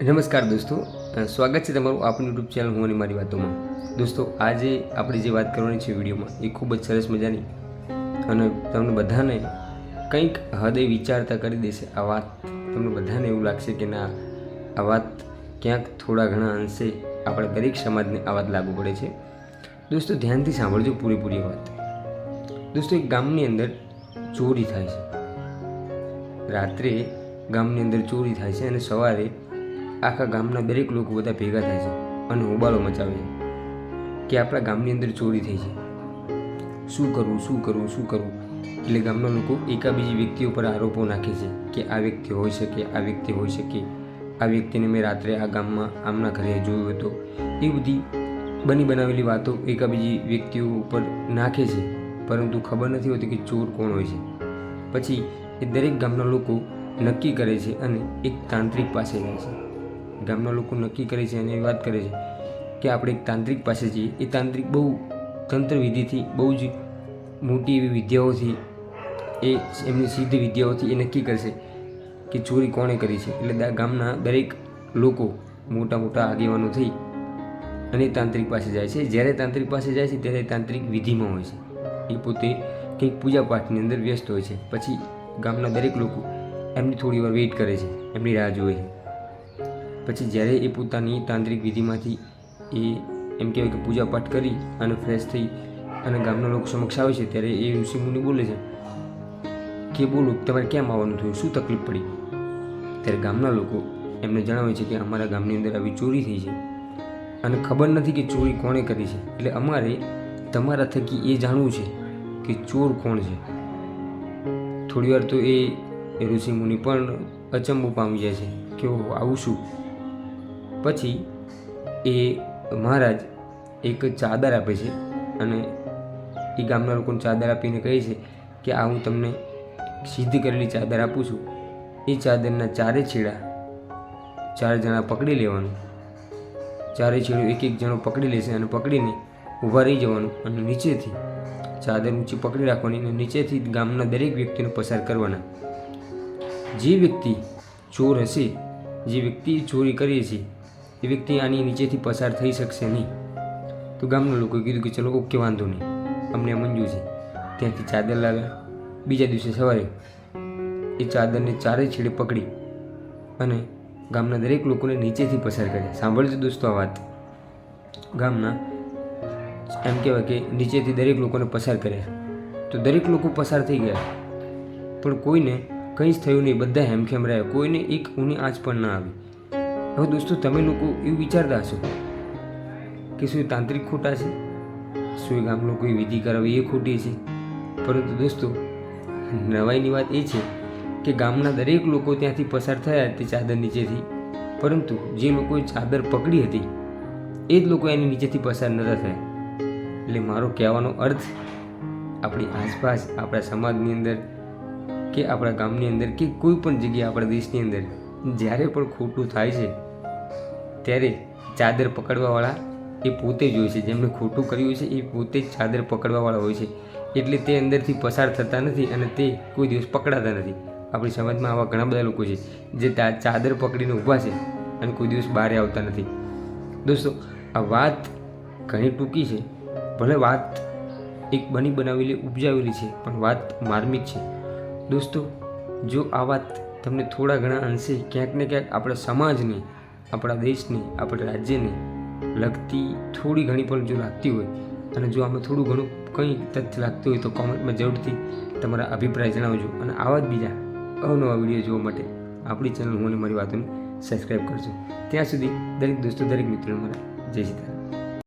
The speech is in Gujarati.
નમસ્કાર દોસ્તો સ્વાગત છે તમારું આપણી યુટ્યુબ ચેનલ હું અને મારી વાતોમાં. દોસ્તો, આજે આપણે જે વાત કરવાની છે વિડીયોમાં, એ ખૂબ જ સરસ મજાની અને તમને બધાને કંઈક હૃદય વિચારતા કરી દેશે આ વાત. તમને બધાને એવું લાગશે કે ના, આ વાત ક્યાંક થોડા ઘણા અંશે આપણે દરેક સમાજને આ વાત લાગુ પડે છે. દોસ્તો, ધ્યાનથી સાંભળજો પૂરેપૂરી વાત. દોસ્તો, એક ગામની અંદર ચોરી થાય છે. રાત્રે ગામની અંદર ચોરી થાય છે અને સવારે આખા ગામના દરેક લોકો બધા ભેગા થાય છે અને હોબાળો મચાવે છે કે આપણા ગામની અંદર ચોરી થઈ છે. શું કરવું શું કરવું શું કરવું? એટલે ગામના લોકો એકાબીજી વ્યક્તિ ઉપર આરોપો નાખે છે કે આ વ્યક્તિ હોઈ શકે, આ વ્યક્તિ હોઈ શકે. આ વ્યક્તિને મેં રાત્રે આ ગામમાં આમના ઘરે જોયો હતો. એ બધી બની બનાવેલી વાતો એકાબીજી વ્યક્તિઓ ઉપર નાખે છે. પરંતુ ખબર નથી હોતી કે ચોર કોણ હોય છે. પછી એ દરેક ગામના લોકો નક્કી કરે છે અને એક તાંત્રિક પાસે જાય છે. ગામના લોકો નક્કી કરે છે અને વાત કરે છે કે આપણે એક તાંત્રિક પાસે જઈએ એ તાંત્રિક બહુ તંત્ર વિધિથી બહુ જ મોટી એવી વિદ્યાઓથી, એ એમની સિદ્ધ વિદ્યાઓથી એ નક્કી કરશે કે ચોરી કોણે કરી છે. એટલે ગામના દરેક લોકો મોટા મોટા આગેવાનો થઈ અને તાંત્રિક પાસે જાય છે. જ્યારે તાંત્રિક પાસે જાય છે, ત્યારે તાંત્રિક વિધિમાં હોય છે. એ પોતે કંઈક પૂજાપાઠની અંદર વ્યસ્ત હોય છે. પછી ગામના દરેક લોકો એમની થોડી વાર વેઇટ કરે છે. એમની રાહ જુએ છે. પછી જ્યારે એ પોતાની તાંત્રિક વિધિમાંથી એ એમ કહેવાય કે પૂજા પાઠ કરી અને ફ્રેશ થઈ અને ગામના લોકો સમક્ષ આવે છે, ત્યારે એ ઋષિમુનિ બોલે છે કે બોલો, તમારે કેમ આવવાનું થયું? શું તકલીફ પડી? ત્યારે ગામના લોકો એમને જણાવે છે કે અમારા ગામની અંદર આવી ચોરી થઈ છે અને ખબર નથી કે ચોરી કોણે કરી છે. એટલે અમારે તમારા થકી એ જાણવું છે કે ચોર કોણ છે. થોડીવાર તો એ ઋષિમુનિ પણ અચંબો પામી જાય છે કે આવું શું? પછી એ મહારાજ એક ચાદર આપે છે અને એ ગામના લોકોને ચાદર આપીને કહે છે કે આ હું તમને સિદ્ધ કરેલી ચાદર આપું છું. એ ચાદરના ચારે છેડા ચાર જણા પકડી લેવાનું. ચારે છેડો એક એક જણો પકડી લેશે અને પકડીને ઊભા રહી જવાનું અને નીચેથી ચાદર ઊંચી પકડી રાખવાની અને નીચેથી ગામના દરેક વ્યક્તિને પસાર કરવાના. જે વ્યક્તિ ચોર હશે, જે વ્યક્તિ ચોરી કરી છે એ વ્યક્તિ આની નીચેથી પસાર થઈ શકશે નહીં. તો ગામના લોકોએ કીધું કે ચલો, ઓકે, વાંધો નહીં. અમને મંજૂર છે. ત્યાંથી ચાદર લાવ્યા. બીજા દિવસે સવારે એ ચાદરને ચારે છેડે પકડી અને ગામના દરેક લોકોને નીચેથી પસાર કર્યા. સાંભળજો દોસ્તો આ વાત. ગામના એમ કહેવાય કે નીચેથી દરેક લોકોને પસાર કર્યા. તો દરેક લોકો પસાર થઈ ગયા. પણ કોઈને કંઈ જ થયું નહીં. બધા હેમખેમ રહ્યા. કોઈને એક ઊની આંચ પણ ના આવી. હવે દોસ્તો, તમે લોકો એવું વિચારતા હશો કે શું તાંત્રિક ખોટા છે? શું એ ગામ લોકોએ વિધિ કરાવી એ ખોટી છે? પરંતુ દોસ્તો, નવાઈની વાત એ છે કે ગામના દરેક લોકો ત્યાંથી પસાર થયા તે ચાદર નીચેથી. પરંતુ જે લોકોએ ચાદર પકડી હતી, એ જ લોકો એની નીચેથી પસાર નહોતા થયા. એટલે મારો કહેવાનો અર્થ, આપણી આસપાસ, આપણા સમાજની અંદર કે આપણા ગામની અંદર કે કોઈ પણ જગ્યાએ આપણા દેશની અંદર, જ્યારે પણ ખોટું થાય છે ત્યારે ચાદર પકડવાવાળા એ પોતે જ હોય છે. જેમણે ખોટું કર્યું છે એ પોતે જ ચાદર પકડવાવાળા હોય છે. એટલે તે અંદરથી પસાર થતા નથી અને તે કોઈ દિવસ પકડાતા નથી. આપણી સમાજમાં આવા ઘણા બધા લોકો છે, જે તા- ચાદર પકડીને ઊભા છે અને કોઈ દિવસ બહાર આવતા નથી. દોસ્તો, આ વાત ઘણી ટૂંકી છે. ભલે વાત એક બની બનાવેલી, ઉપજાવેલી છે, પણ વાત માર્મિક છે. દોસ્તો, જો આ વાત તમને થોડા ઘણા અંશે ક્યાંક ને ક્યાંક આપણા સમાજની આપણા દેશની, આપણા રાજ્યને લગતી થોડી ઘણી પણ જો લાગતી હોય અને જો આમાં થોડું ઘણું કંઈ તથ્ય લાગતું હોય તો કોમેન્ટમાં જરૂરથી તમારા અભિપ્રાય જણાવજો અને આવા જ બીજા અવનવા વીડિયો જોવા માટે આપણી ચેનલ હું અને મારી વાતોને સબસ્ક્રાઈબ કરજો. ત્યાં સુધી દરેક દોસ્તો, દરેક મિત્રોને મારા જય સીતારામ